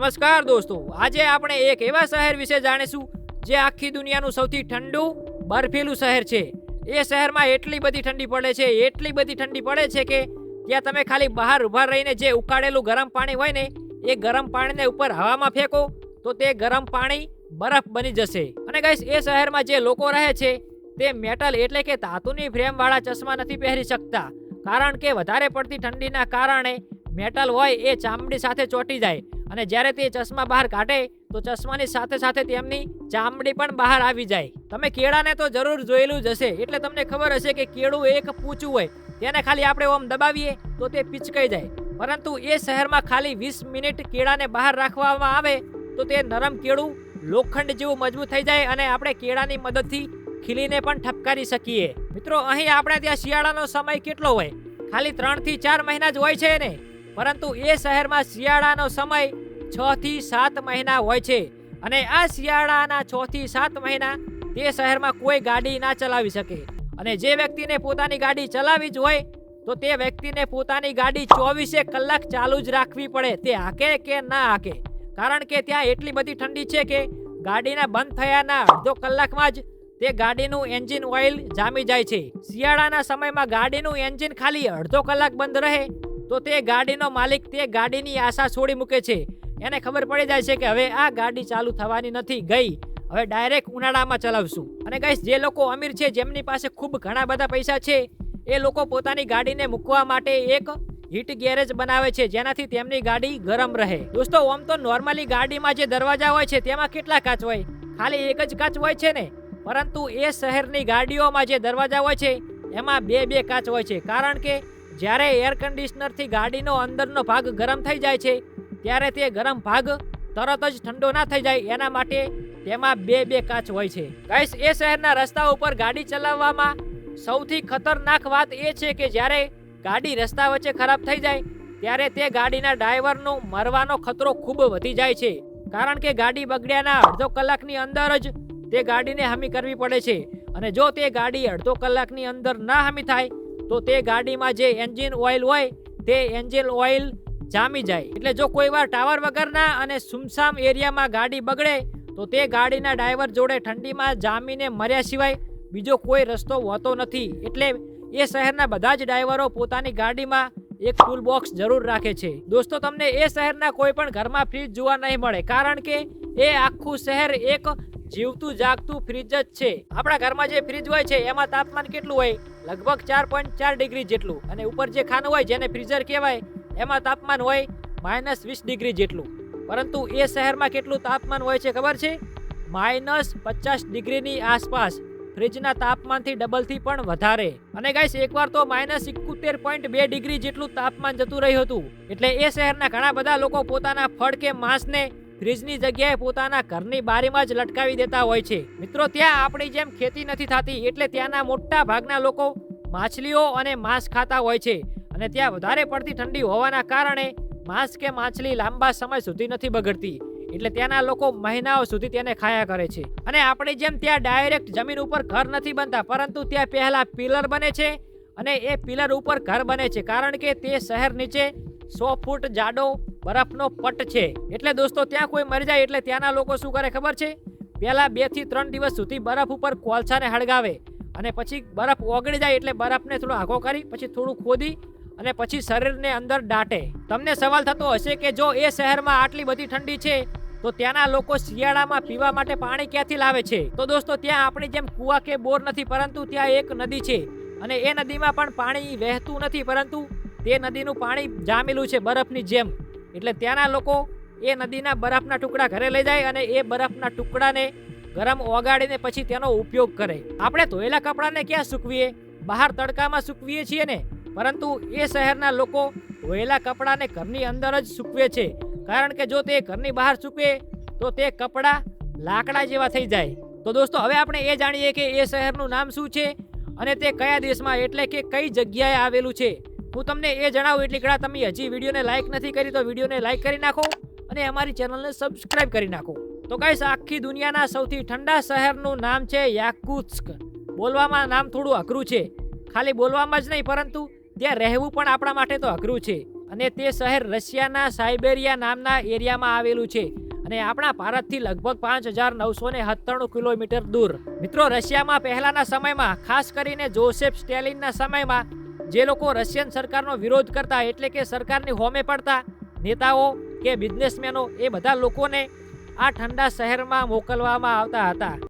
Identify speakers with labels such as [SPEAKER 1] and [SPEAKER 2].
[SPEAKER 1] નમસ્કાર દોસ્તો, આજે આપણે એક એવા શહેર વિશે જાણીશું જે આખી દુનિયાનું સૌથી ઠંડુ, બરફીલું શહેર છે. એ શહેરમાં એટલી બધી ઠંડી પડે છે, એટલી બધી ઠંડી પડે છે કે ત્યાં તમે ખાલી બહાર ઊભા રહીને જે ઉકાળેલું ગરમ પાણી હોય ને, એ ગરમ પાણીને ઉપર હવામાં ફેંકો, તો તે ગરમ પાણી બરફ બની જશે. અને ગાઈસ એ શહેરમાં જે લોકો રહે છે, તે મેટલ એટલે કે ધાતુની ફ્રેમવાળા ચશ્મા નથી પહેરી શકતા. કારણ કે વધારે પડતી ઠંડીના કારણે મેટલ હોય એ ચામડી સાથે ચોંટી જાય. અને જ્યારે તે ચશ્મા બહાર કાઢે, તો ચશ્માની સાથે સાથે તેમની ચામડી પણ બહાર આવી જાય. તમે કેળાને તો જરૂર જોયેલું જ હશે, એટલે તમને ખબર હશે કે કેળું એક પૂચું હોય. તેને ખાલી આપણે ઓમ દબાવીએ, તો તે પિચકાઈ જાય. પરંતુ એ શહેરમાં ખાલી વીસ મિનિટ કેળાને બહાર રાખવામાં આવે, તો તે નરમ કેળું લોખંડ જેવું મજબૂત થઈ જાય અને આપણે કેળાની મદદથી ખીલીને પણ ઠપકારી શકીએ. મિત્રો, અહીં આપણે ત્યાં શિયાળાનો સમય કેટલો હોય? ખાલી ત્રણથી ચાર મહિના જ હોય છે ને? પરંતુ એ શહેરમાં શિયાળાનો સમય છ થી સાત મહિના હોય છે. અને આ શિયાળાના છ થી સાત મહિના તે શહેરમાં કોઈ ગાડી ના ચલાવી શકે. અને જે વ્યક્તિને પોતાની ગાડી ચલાવવી જ હોય, તો તે વ્યક્તિને પોતાની ગાડી ચોવીસે કલાક ચાલુ જ રાખવી પડે, તે હાકે કે ના હાકે? કારણ કે ત્યાં એટલી બધી ઠંડી છે કે ગાડીના બંધ થયાના અડધો કલાકમાં જ તે ગાડીનું એન્જિન ઓઇલ જામી જાય છે. શિયાળાના સમયમાં ગાડીનું એન્જિન ખાલી અડધો કલાક બંધ રહે, તો તે ગાડીનો માલિક તે ગાડીની આશા છોડી મૂકે છે. એને ખબર પડી જાય છે કે હવે આ ગાડી ચાલુ થવાની નથી, ગઈ. હવે ડાયરેક્ટ ઉનાળામાં ચલાવશું. અને ગાઈસ જે લોકો અમીર છે, જેમની પાસે ખૂબ ઘણા બધા પૈસા છે, એ લોકો પોતાની ગાડીને મૂકવા માટે એક હીટ ગેરેજ બનાવે છે, જેનાથી તેમની ગાડી ગરમ રહે. દોસ્તો ઓમ તો નોર્મલી ગાડીમાં જે દરવાજા હોય છે, તેમાં કેટલા કાચ હોય? ખાલી એક જ કાચ હોય છે ને? પરંતુ એ શહેરની ગાડીઓમાં જે દરવાજા હોય છે, એમાં બે બે કાચ હોય છે. કારણ કે જ્યારે એર કન્ડિશનરથી ગાડીનો અંદરનો ભાગ ગરમ થઈ જાય છે ત્યારે તે ગરમ ભાગ તરત જ ઠંડો ના થઈ જાય એના માટે તેમાં બે બે કાચ હોય છે. ગાઈસ, એ શહેરના રસ્તા ઉપર ગાડી ચલાવવામાં સૌથી ખતરનાક વાત એ છે કે જ્યારે ગાડી રસ્તા વચ્ચે ખરાબ થઈ જાય, ત્યારે તે ગાડીના ડ્રાઈવરનો મરવાનો ખતરો ખૂબ વધી જાય છે. કારણ કે ગાડી બગડ્યાના અડધો કલાકની અંદર જ તે ગાડીને હમી કરવી પડે છે. અને જો તે ગાડી અડધો કલાકની અંદર ના હમી થાય, તો તે ગાડીમાં જે એન્જિન ઓઇલ હોય, તે એન્જિન ઓઇલ જામી જાય. એટલે જો કોઈ વાર ટાવર વગરના અને સુમસામ એરિયામાં ગાડી બગડે, તો તે ગાડીના ડ્રાઈવર જોડે ઠંડીમાં જામીને મર્યા સિવાય બીજો કોઈ રસ્તો હોતો નથી. એટલે એ શહેરના બધા જ ડ્રાઈવરો પોતાની ગાડીમાં એક ટૂલ બોક્સ જરૂર રાખે છે. દોસ્તો, તમને એ શહેરના કોઈ પણ ઘરમાં ફ્રીજ જોવા નહીં મળે, કારણ કે એ આખું શહેર એક જીવતું જાગતું ફ્રીજ જ છે. આપણા ઘરમાં જે ફ્રીજ હોય છે, એમાં તાપમાન કેટલું હોય? લગભગ ચાર પોઈન્ટ ચાર ડિગ્રી જેટલું. અને ઉપર જે ખાનું હોય, જેને ફ્રીઝર કહેવાય એમાં તાપમાન હોય માઇનસ વીસ ડિગ્રી જેટલું. પરંતુ એ શહેરમાં કેટલું તાપમાન હોય છે ખબર છે? માઇનસ પચાસ ડિગ્રીની આસપાસ ફ્રિજના તાપમાનથી ડબલથી પણ વધારે. અને ગાઈસ, એકવાર તો માઇનસ ઇકોતેર પોઈન્ટ બે ડિગ્રી જેટલું તાપમાન જતું રહ્યું હતું. એટલે એ શહેરના ઘણા બધા લોકો પોતાના ફળ કે માંસને ફ્રીજની જગ્યાએ પોતાના ઘરની બારીમાં જ લટકાવી દેતા હોય છે. મિત્રો, ત્યાં આપણી જેમ ખેતી નથી થતી એટલે ત્યાંના મોટા ભાગના લોકો માછલીઓ અને માંસ ખાતા હોય છે. અને ત્યાં વધારે પડતી ઠંડી હોવાના કારણે માંસ કે માછલી લાંબા સમય સુધી નથી બગડતી. એટલે ત્યાંના લોકો મહિનાઓ સુધી તેને ખાયા કરે છે. અને આપણી જેમ ત્યાં ડાયરેક્ટ જમીન ઉપર ઘર નથી બનતા, પરંતુ ત્યાં પહેલા પિલર બને છે અને એ પિલર ઉપર ઘર બને છે. કારણ કે તે શહેર નીચે સો ફૂટ જાડો બરફનો પટ છે. એટલે દોસ્તો, ત્યાં કોઈ મરી જાય એટલે ત્યાંના લોકો શું કરે ખબર છે? પહેલા બેથી ત્રણ દિવસ સુધી બરફ ઉપર કોલસાને હળગાવે અને પછી બરફ ઓગળી જાય એટલે બરફને થોડો આઘો કરી, પછી થોડું ખોદી અને પછી શરીરને અંદર દાટે. તમને સવાલ થતો હશે કે જો એ શહેરમાં આટલી બધી ઠંડી છે, તો ત્યાંના લોકો શિયાળામાં પીવા માટે પાણી ક્યાંથી લાવે છે? તો દોસ્તો, ત્યાં આપણી જેમ કુવા કે બોર નથી, પરંતુ ત્યાં એક નદી છે. અને એ નદીમાં પણ પાણી વહેતું નથી, પરંતુ તે નદીનું પાણી જામેલું છે બરફની જેમ. એટલે ત્યાંના લોકો એ નદીના બરફના ટુકડા ઘરે લઈ જાય અને એ બરફના ટુકડાને ગરમ ઓગાડીને પછી તેનો ઉપયોગ કરે. આપણે ધોયેલા કપડાને ક્યાં સૂકવીએ? બહાર તડકામાં સૂકવીએ છીએ ને? પરંતુ એ શહેરના લોકો ધોયેલા કપડાને ઘરની અંદર જ સૂકવે છે. કારણ કે જો તે ઘરની બહાર સૂકવે, તો તે કપડાં લાકડા જેવા થઈ જાય. તો દોસ્તો, હવે આપણે એ જાણીએ કે એ શહેરનું નામ શું છે અને તે કયા દેશમાં એટલે કે કઈ જગ્યાએ આવેલું છે. હું તમને એ જણાવું એટલી ઘણા તમે હજી વિડીયોને લાઈક નથી કરી, તો વિડીયોને લાઈક કરી નાખો અને અમારી ચેનલને સબસ્ક્રાઇબ કરી નાખો. તો ગાઈસ, આખી દુનિયાના સૌથી ઠંડા શહેરનું નામ છે યાકુત્સ્ક. બોલવામાં નામ થોડું અઘરું છે. ખાલી બોલવામાં જ નહીં, પરંતુ ત્યાં રહેવું પણ આપણા માટે તો અઘરું છે. અને તે શહેર રશિયાના સાઇબેરિયા નામના એરિયામાં આવેલું છે. અને આપણા ભારતથી લગભગ પાંચ હજાર નવસો ને સત્તાણું કિલોમીટર દૂર. મિત્રો, રશિયામાં પહેલાના સમયમાં, ખાસ કરીને જોસેફ સ્ટેલિનના સમયમાં, જે લોકો રશિયન સરકારનો વિરોધ કરતા, એટલે કે સરકારની હોમે પડતા, નેતાઓ કે બિઝનેસમેનો, એ બધા લોકોને આ ઠંડા શહેરમાં મોકલવામાં આવતા હતા.